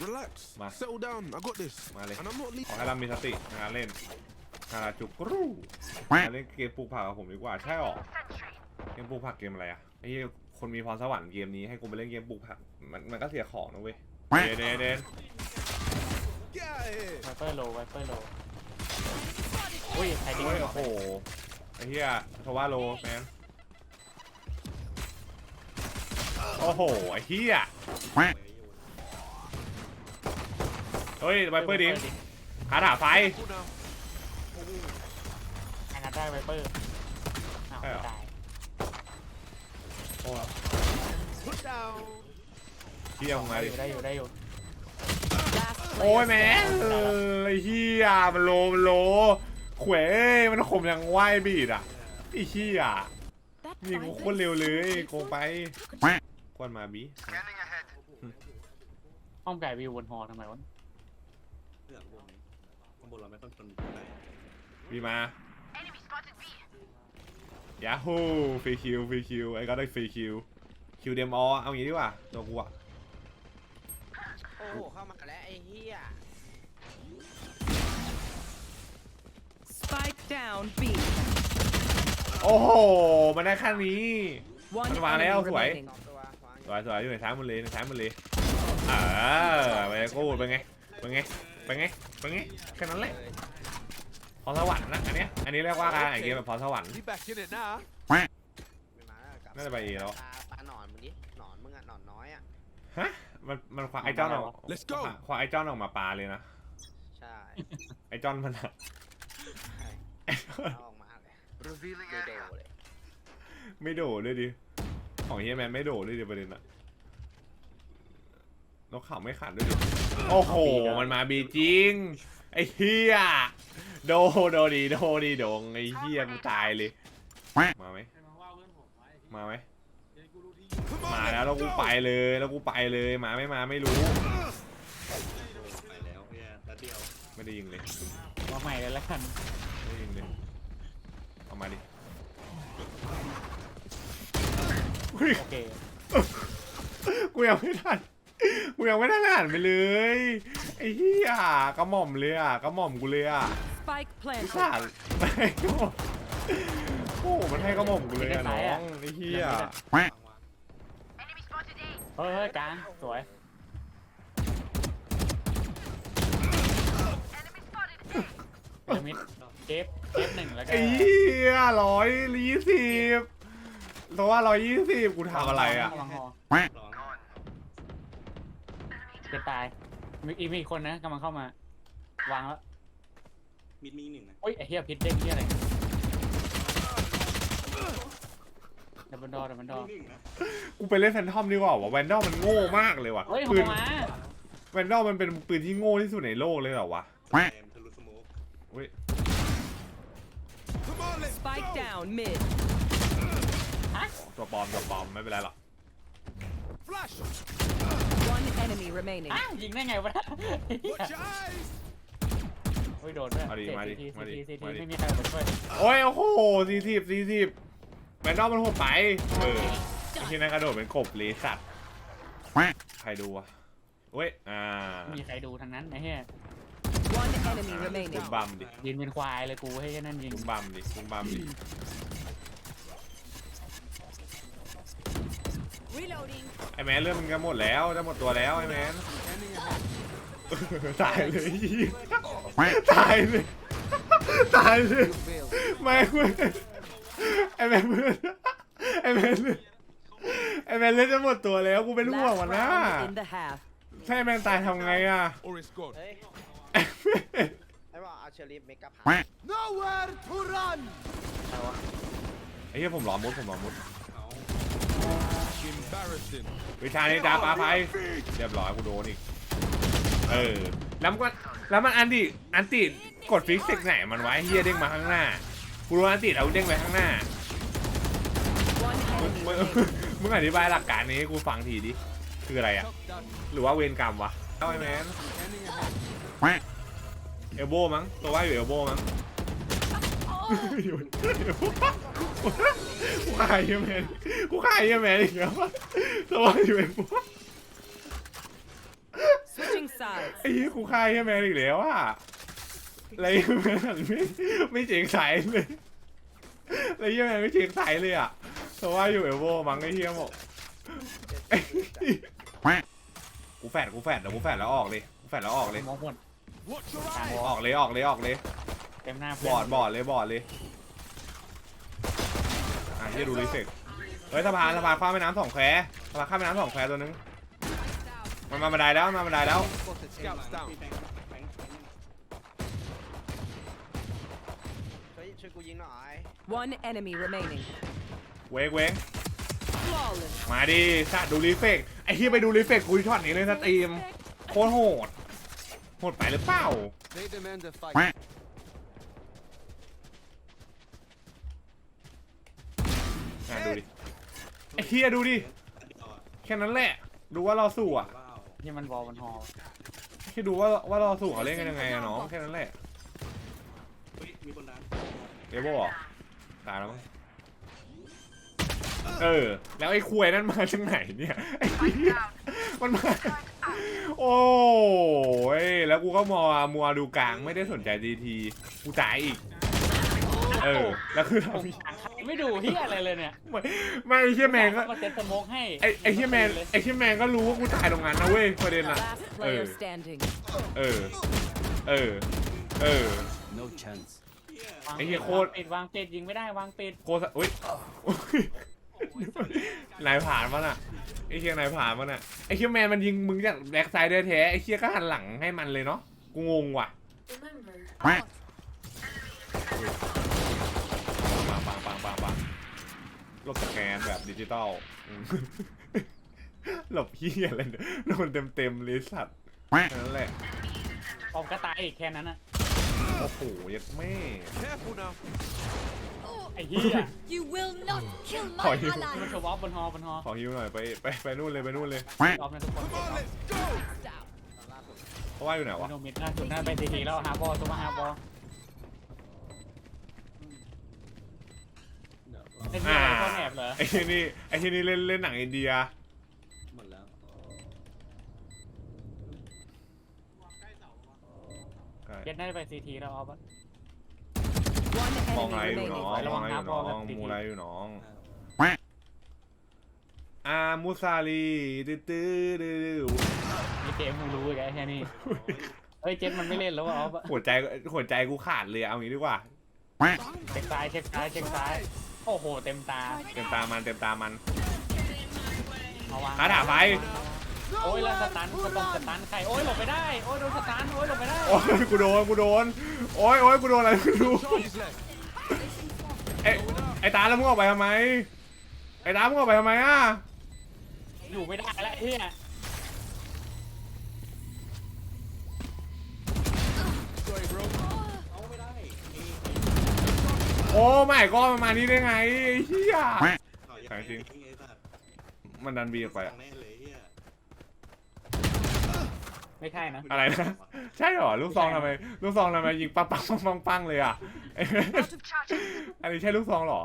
Relax. Ma. Settle down. I got this. Ma le. And I'm not ขอ leaving. ให้เรามีสติในการเล่นฮาราจุกรูมาเล่นเกมปลูกผักกับผมดีกว่า ใช่หรอ เกมปลูกผักเกมอะไรอะไอ้เหี้ยคนมีพรสวรรค์เกมนี้ให้กูไปเล่นเกมปลูกผัก มันมันก็เสียของนะเว้ย เดนเดนเดน Get out of here. ไวเปอร์โลไวเปอร์โลอุ้ยใครดิ้งโอ้ยโอ้โห ไอ้เหี้ยโทว่าโลแมน โอ้โห ไอ้เหี้ย เฮ้ยไวเปอร์ดิงคาถาไฟ Cool down. ใครงัดได้ไวเปอร์อ้าวใช่เหรอ ตายโอ้ย Put down. เหี้ยมึงมาได้อดิยู่ได้อยู่ได้อยู่ Last โอ้ย player แมน standing. เออไอ้เหี้ยมันโลมันโลขวยมันขมยังไหวบีดอะไอ้เหี้ย That ยิงกู five โคตรเร็วเลยโกงไปควนมาบี ห้องไก่วิวบนหอทำไมวะเรื่องบน ข้างบนเราไม่ต้องชนไหนบีมา ยาฮูฟรีคิวฟรีคิวไอ้ก็ได้ฟรีคิว คิวเดมอเอางี้ดีกว่าตัวกูอะโอ้โหเข้ามาแล้วไอ้เหี้ย Spike down B. โอ้โห มันได้แค่นี้ One Ano ba, Leo? enemy Tuổi. remaining. สองตัววางสวยสวยอยู่ในท้ายหมันเลยในท้ายหมันเลยเออไปกูเป็นไงเป็นไง เป็นไงเป็นไงแค่นั้นแหละเลยพรสวรรค์นะอันเนี้ยอันนี้เรียกว่าการแข่งเกมแบบพรสวรรค์ He back in it now. ไม่มาแล้วกลับน่าจะไปเอแล้วปลาปลาหนอนมึงดิหนอนมึงอะหนอนน้อยอะฮะมันมันคว้าไอ้จอนออก Let's go คว้าไอ้จอนออกมาปาเลยนะใช่ไอ้จอนมันอะใช่เอาออกมาเลยโดโดเลยไม่โดดด้วยดิของเฮียแมนไม่โดดด้วยดิประเด็นอะ นกเขาไม่ขัดด้วยดิโอ้โห มันมาบีจริง ไอ้เฮียโดโดดีโดดีโดงไอ้เฮียกูตายเลย มาไหมมาไหม Come มา on. แล้ว let's แล้วกู go. ไปเลยแล้วกูไปเลยมาไม่มาไม่รู้ไปแล้วเนี่ยนัดเดียวไม่ได้ยิงเลยมาใหม่เลยแล้วกันไม่ได้ยิงเลยเอามาดิอุ๊ยโอเคกูยังไม่ทัน กูยังไม่ได้อ่านไปเลยไอ้เหี้ยกระหม่อมเลยอะกระหม่อมกูเลยอะ Spike กู planted. ขาดไม่กระหม่อมโอ้โหมันให้กระหม่อมกูเลยอะน้องไอ้เหี้ยวางวางเฮ้ยเฮ้ยกลางสวยพีระมิดเจฟเจฟหนึ่งแล้วก็ไอ้เหี้ยร้อยยี่สิบตัวว่าร้อยยี่สิบกูทำอะไรอะกำลังหอลอง จะตาย มีอีกมีอีกคนนะกำลังเข้ามาวางแล้วมิดมีหนึ่งนะโอ้ยไอ้เหี้ยพิษเด้งเหี้ยอะไรดับเบิลดอร์ดับเบิลดอร์มีหนึ่งนะกูไปเล่นแฟนทอมดีกว่าวะแวนดอลมันโง่มากเลยว่ะเฮ้ยปืเข้านมาแวนดอลมันเป็นปืนที่โง่ที่สุดในโลกเลยเหรอวะแอมทะลุสโมก เว้ย Come on, let's Spike go. down mid. ตัวปลอมตัวปลอมไม่เป็นไรหรอก Flash. One enemy remaining. อ้าวยิงได้ไงวะ Watch your eyes. โอ้ยโดนด้วยมาดิมาดิซีมาดิทีซีทีมาดิ ไม่มีใครมาช่วยโอ้ยโอ้โหสี่สิบสี่สิบแวนดอลมันโหดไปเออไอ้ที่นั่นกระโดดเป็นกบเลยสัตว์ใครดูวะเว้ยอ่าไม่มีใครดูทั้งนั้นไอ้เหี้ย One enemy คุ remaining. ณบัมดิยิงเป็นควายเลยกูให้แค่นั้นยิง คุณบัมดิคุณบัมดิ ไอแมนเรื่องมันก็หมดแล้วจะหมดตัวแล้วไอแมนตายเลยตายเลยตายเลยไม่เว้ยไอแมนเพื่อนไอแมนไอแมนเล่นจะหมดตัวแล้วกูเป็นห่วง Last มันนะ round in the half. ถ้าไอแมนตายทำไงอะ Or it's gone. เฮ้ยไอ้บอกเอาเชอรี่เมกะพัน Nowhere to run. ไอ้เหี้ยผมหลอมมุดผมหลอมมุด Embarrassing. วิชานี้จ้าปลาไฟเรียบร้อยกูโดนอีก เออ แล้วมันก็แล้วมันอันติอันติกดฟิกเซกไหนมันไว้เฮียเด้งมาข้างหน้ากูรู้อันติเอาเด้งไปข้างหน้า One มึง enemy มึง remaining. มึงอธิบายหลักการนี้ให้กูฟังทีดิ คืออะไรอะ Tuck down. หรือว่าเวรกรรมวะเอาไอ้แมน Scanning ahead. เอลโบมั้ง ตัวว่าอยู่เอลโบมั้ง อยู่กูขายเหี้ยแมนกูขายเหี้ยแมนอีกแล้วตัวว่าอยู่เอลโบ Switching sides. ไอ้ยี่กูคายใช่ไหมอีกแล้วอะอะไรมันไม่ไม่เจ๋งใสเลยอะไรยี่แมนไม่เจ๋งใสเลยอะเพราะว่าอยู่เอลโบมั้งไอ้เฮียบอกกูแฟดกูแฟดเดี๋ยวกูแฟดแล้วออกเลยกูแฟดแล้วออกเลย มองหมด Watch your กลาง eyes. วอออกเลยออกเลยออกเลย เต็มหน้าบเพื่อดบอดเลยบอดเลยอะที่ดูรีเฟกเฮ้ยสะพานสะพานข้ามแม่น้ำสองแควสะพานข้ามแม่น้ำสองแควตัวนึงมันมาบันไดแล้วมันมาบันไดแล้ว Spotted scouts down. พี่แบงค์แบงค์แบงค์ช่วยช่วยกูยิงหน่อย One enemy remaining. เวกเวก Flawless. มาดิสัตว์ดูรีเฟกไอ้ที่ไปดูรีเฟกกูช็อตนี้เลยสตรีมโคตรโหดโหดไปหรือเปล่า They demand a fight. อะ ดูดิไอ้เฮียดูดิอันเดียวอะแค่นั้นแหละ ดูว่าเราสู้อะว้าวนี่มันวอลมันฮอลแค่ดูว่าว่าเราสู้เขาเล่นกันยังไงอะน้องแค่นั้นแหละเฮ้ยมีคนดันเดโบเหรอตายแล้วมั้งเออ แล้วไอ้ควยนั่นมาจากไหนเนี่ยไอ้เหี้ยมันมา โอ้ยแล้วกูก็มัวมัวดูกลางไม่ได้สนใจดีทีกูจ่ายอีก เออ แล้วคือผมทำอีกไม่ดูเฮียอะไรเลยเนี่ยไม่ไม่ไอ้เฮียแมนก็มาเซ็ตสโมกให้ไอ้ไอ้เฮียแมนไอ้เฮียแมนก็รู้ว่ากูตายตรงนั้นนะเว้ยประเด็นอะ Last player Oh. standing. เออ เออ เออ No chance. วางไอ้เหี้ยโคตรปิดวางปิดยิงไม่ได้วางปิดโคตรอุ้ยนายผ่านมันอะไอ้เฮียนายผ่านมันอะไอ้เฮียแมนมันยิงมึงจากแบ็กไซด์แท้ๆไอ้เฮียก็หันหลังให้มันเลยเนาะกูงงว่ะ ปังปังปังปังปัง หลบสแกนแบบดิจิตอลอืมหลบเฮียอะไรเนี่ยโดนเต็มเต็มๆเลยสัตว์แค่นั้นแหละออกก็ตายอีกแค่นั้นอะโอ้โหยัดแม่ Careful now. ไอ้เฮีย You will not kill my Hỏi- มัน ally. โชว์วอลบนฮอลบนฮอลขอฮิวหน่อยไปไปไปนู่นเลยไปนู่นเลยออฟนะทุกคน Come on, let's go. เพราะว่าอยู่ไหนวะ โนมิดหน้าจุดหน้าเป็นทีทีแล้วฮาร์บอลตัวมาฮาร์บอล ไอ้เฮียอะไรเข้าแหนบเหรอไอ้ที่นี่ไอ้ที่นี่เล่นเล่นหนังอินเดีย หมดแล้วเย็ดได้ไปซีทีแล้วออฟอะ One มอง enemy อะไรอยู่ remaining. น้องระมวัองงอะไรอยู่น้องหาบอลแบบดีๆมูอะไรอยู่น้อง อามูซาลีตื้อตื้อตื้อมีเกมมึงรู้อีกไอ้แค่นี้เฮ้ยเจ็ดมันไม่เล่นแล้วอะออฟอะหัวใจหัวใจกูขาดเลยเอางี้ดีกว่าเช็คซ้ายเช็คซ้ายเช็คซ้าย โอ้โห เต็มตา เต็มตามันเต็มตามันเอาวางคาถาไฟโอ้ยแล้วสตันก็ต้องสตันใคร โอ้ยหลบไปได้ โอ้ยโดนสตัน โอ้ยหลบไปได้ โอ้ยกูโดนกูโดน โอ้ยโอ้ยกูโดนอะไรไม่รู้ Charges left. ไอ้ไอ้ตาแล้วมึงออกไปทำไม ไอ้ตามึงออกไปทำไมอะ อยู่ไม่ได้แล้วไอ้เฮีย Sorry, bro. เอาไม่ได้เอ้ย โอ้ ไม่ก็มันมานี่ได้ไงไอ้เหี้ยเอาอย่าแข็งจริง ไอ้สัตว์มันดันบีออกไปสั่อะงแน่เลยเฮียไม่ใช่นะ อะไรนะ ใช่เหรอ ลูกซองทำไม ลูกซองทำไมยิงปังปังปังปังปังเลยอะไอ้อันนี้ใช่ลูกซองเหรอ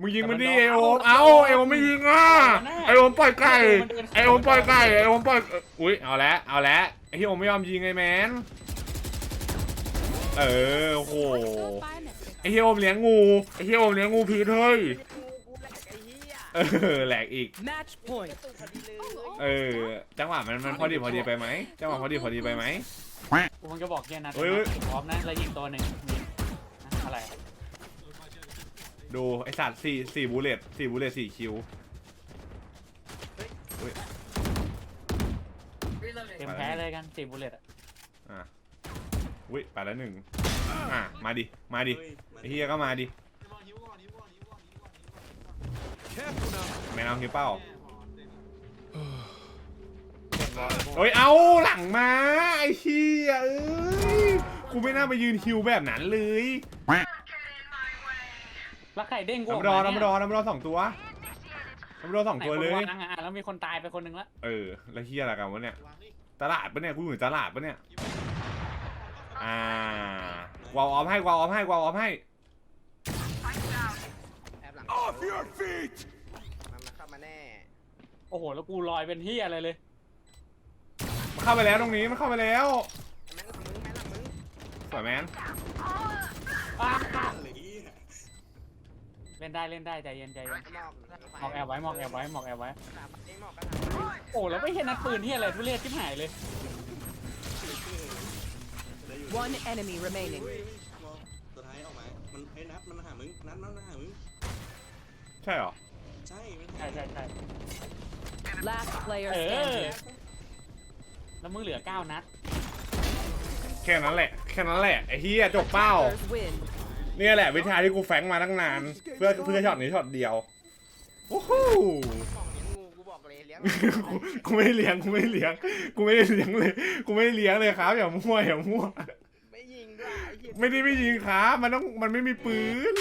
มึงยิงมันดิไอโอมเอ้าไอโอมไม่ยิงอะไอโอมปล่อยไก่ ไอโอมปล่อยไก่ไอโอมปล่อยอุ้ยเอาละเอาละไอที่โอมไม่ยอมยิงไอแมน เออโอ้โห Biometric. ไอที่โอมเลี้ยงงูไอที่โอมเลี้ยงงูพีทเฮ้ยกูแหลกไอ้เหี้ยเออแหลกอีก Match point. ตุกพอดีเลยเออจังหวะมันมันพอดีพอดีไปไหมจังหวะพอดีพอดีไปไหมกูมันก็บอกเฮียนะเฮ้ยเฮ้ย พร้อมนะแล้วยิงตัวหนึ่งยิงนะอะไรดูไอสัตว์สี่สี่บูเลตสี่บูเลตสี่คิวเต็มแพ้เลยกันสี่บุลเลตอะอะอุ้ยไปแล้วหนึ่ง อะมาดิ มาดิเฮ้ยมันไอเฮียก็มาดิ Careful now. แมนเอาฮิวเป้าเฮ้ยเอาหลังมาไอเฮียเอ้ยกูไม่น่าไปยืนฮิวแบบนั้นเลยแล้วไข่เด้งกูน้ำออกรอมาน้ำรเนี่ยอน้ำรอสองตัวน้ำรอสองตัวเลยไหนคนวางอะแล้วมีคนตายไปคนหนึ่งละเออแล้วเฮียอะไรกันวะเนี่ยตลาดปะเนี่ยกูอยู่ในตลาดปะเนี่ยอ่า วอลออฟให้วอลออฟให้วอลออฟให้ แอบหลัง Off your feet. มันมาเข้ามาแน่โอ้โห แล้วกูลอยเป็นเฮียอะไรเลย มันเข้าไปแล้วตรงนี้มันเข้าไปแล้วแม่งหลังมึงแม่งหลังมึงสวยแมนอะอะไรอีกเล่นได้เล่นได้ใจเย็นใจเย็นหมอกหมอกแอบไว้หมอกแอบไว้หมอกแอบไว้สามเองหมอกกันโอ้แล้วไม่เห็นนัดปืนที่อะไรทุเรศที่หายเลย ได้อยู่ One enemy remaining. อุ้ยมองตัวท้ายออกมา มันไอ้นัดมันมาหามึง นัดมันมาหามึง ใช่เหรอ ใช่ มันใช่ใช่ใช่ Last player เออ standing. แล้วมึงเหลือเก้านัด แค่นั้นแหละ แค่นั้นแหละ ไอ้เฮียจบเป้า Attackers win. เนี่ยแหละวิชาที่กูแฟงมาตั้งนาน เพื่อเพื่อช็อตนี้ช็อตเดียวโอ้โหของเลี้ยงงูกูบอกเลยเลี้ยงกูกูไม่เลี้ยงกูไม่เลี้ยงกูไม่ได้เลี้ยงเลย กูไม่ได้เลี้ยงเลยครับอย่ามั่วอย่ามั่วไม่ ยิงด้วยไอ้เหี้ย ไม่ได้ไม่ยิงขามันต้องมันไม่มีปืน